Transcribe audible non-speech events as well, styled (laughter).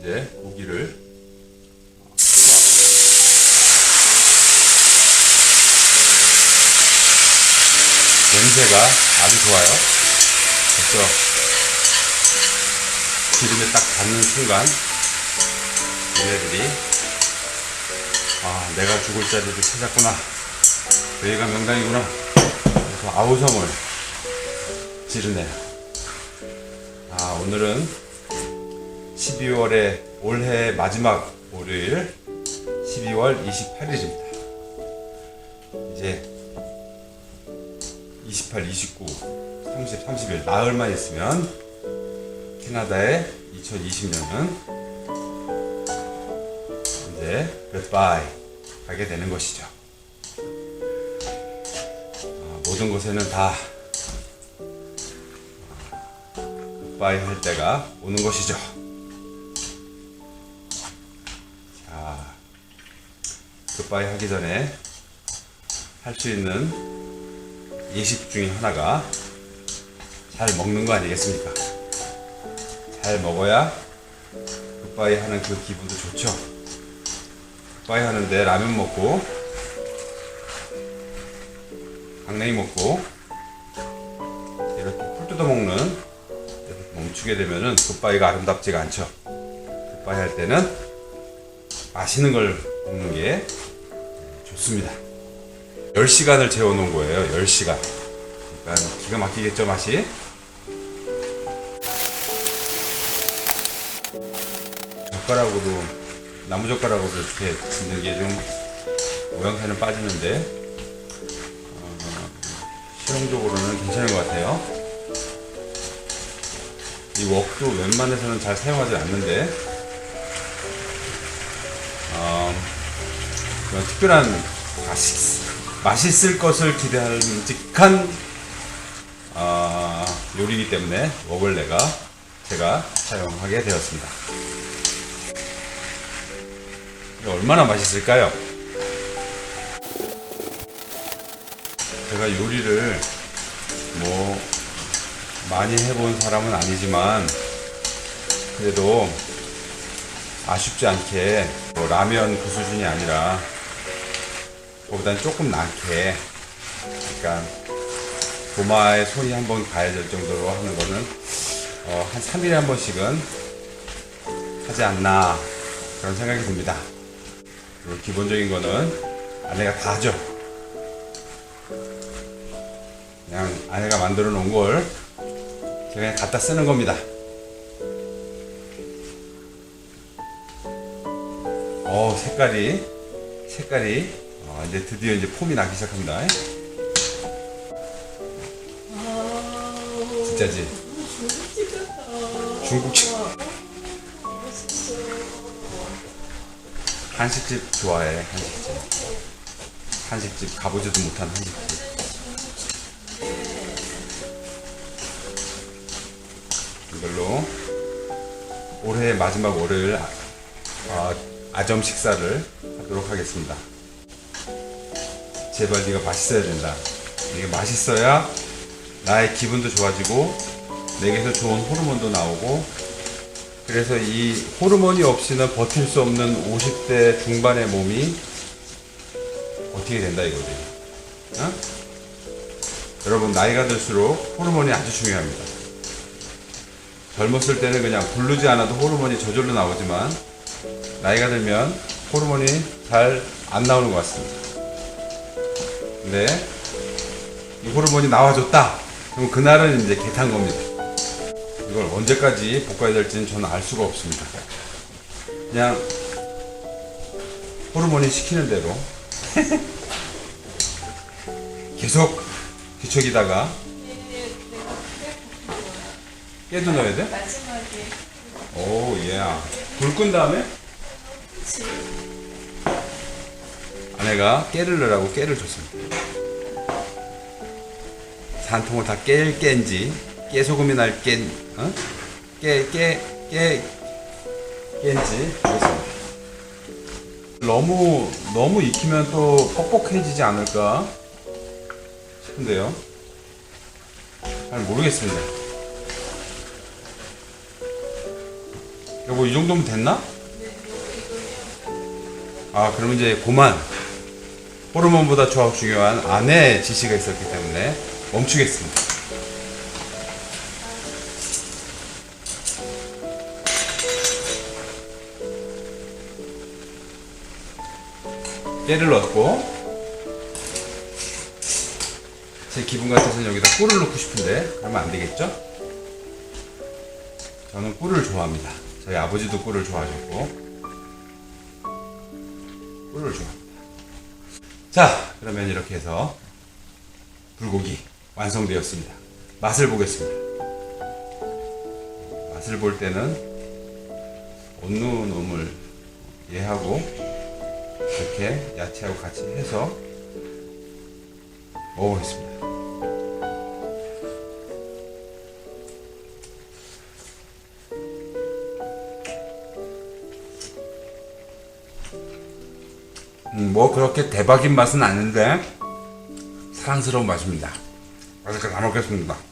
이제 고기를. 냄새가 아주 좋아요. 그래서 기름에 딱 닿는 순간 얘네들이 아 내가 죽을 자리를 찾았구나. 여기가 명당이구나. 그래서 아우성을 지르네요. 아 오늘은 12월의 올해 마지막 월요일 12월 28일입니다 이제 28, 29, 30, 30일 나흘만 있으면 캐나다의 2020년은 이제 goodbye 가게 되는 것이죠. 아, 모든 곳에는 다 goodbye 할 때가 오는 것이죠. Goodbye 하기 전에 할 수 있는 예식 중에 하나가 잘 먹는 거 아니겠습니까? 잘 먹어야 굿바이 하는 그 기분도 좋죠. 굿바이 하는데 라면 먹고 강냉이 먹고 이렇게 풀 뜯어 먹는 이렇게 멈추게 되면은 굿바이가 아름답지가 않죠. 굿바이 할 때는 맛있는 걸 먹는 게 좋습니다. 10시간을 재워놓은 거예요. 10시간. 그러니까 기가 막히겠죠, 맛이? 젓가락으로, 나무젓가락으로 이렇게 짓는 게 좀 모양새는 빠지는데, 어, 실용적으로는 괜찮은 것 같아요. 이 웍도 웬만해서는 잘 사용하지 않는데, 특별한 맛있, 맛있을 것을 기대할 묵직한 아, 요리이기 때문에 내가 제가 사용하게 되었습니다. 얼마나 맛있을까요? 제가 요리를 뭐 많이 해본 사람은 아니지만 그래도 아쉽지 않게 뭐 라면 그 수준이 아니라 그보단 조금 낫게 그러니까 도마에 손이 한 번 가야 될 정도로 하는 거는 어, 한 3일에 한 번씩은 하지 않나 그런 생각이 듭니다. 그리고 기본적인 거는 아내가 다 하죠. 그냥 아내가 만들어 놓은 걸 제가 그냥 갖다 쓰는 겁니다. 어 색깔이 색깔이 어, 이제 드디어 이제 폼이 나기 시작합니다. 진짜지? 중국집 한식집 좋아해 한식집 한식집 가보지도 못한 한식집 이걸로 올해 마지막 월요일 아, 아, 아점 식사를 하도록 하겠습니다. 제발 네가 맛있어야 된다. 네가 맛있어야 나의 기분도 좋아지고 내게서 좋은 호르몬도 나오고 그래서 이 호르몬이 없이는 버틸 수 없는 50대 중반의 몸이 어떻게 된다 이거지. 어? 여러분 나이가 들수록 호르몬이 아주 중요합니다. 젊었을 때는 그냥 부르지 않아도 호르몬이 저절로 나오지만 나이가 들면 호르몬이 잘 안 나오는 것 같습니다. 근데 이 호르몬이 나와줬다. 그럼 그날은 이제 개탄 겁니다. 이걸 언제까지 볶아야 될지는 저는 알 수가 없습니다. 그냥 호르몬이 시키는 대로 (laughs) 계속 뒤척이다가 깨도 넣어야 돼? 마지막에 오, 예. 불 끈 다음에 아내가 깨를 넣으라고 깨를 줬습니다. 산통을 다 깰 깬지 깨소금이 날 깬, 어? 깨, 깨, 깨, 깬지 보겠습니다. 너무, 너무 익히면 또 뻑뻑해지지 않을까 싶은데요. 잘 모르겠습니다. 여보 이 정도면 됐나? 아 그러면 이제 그만 호르몬보다 더 중요한 아내의 지시가 있었기 때문에 멈추겠습니다. 깨를 넣었고 제 기분 같아서는 여기다 꿀을 넣고 싶은데 그러면 안 되겠죠? 저는 꿀을 좋아합니다. 저희 아버지도 꿀을 좋아하셨고 꿀을 좋아합니다. 자, 그러면 이렇게 해서 불고기 완성되었습니다. 맛을 보겠습니다. 맛을 볼 때는 어느 놈을 얘하고 이렇게 야채하고 같이 해서 먹어보겠습니다. 음, 뭐 그렇게 대박인 맛은 아닌데 사랑스러운 맛입니다. 맛있게 다 먹겠습니다.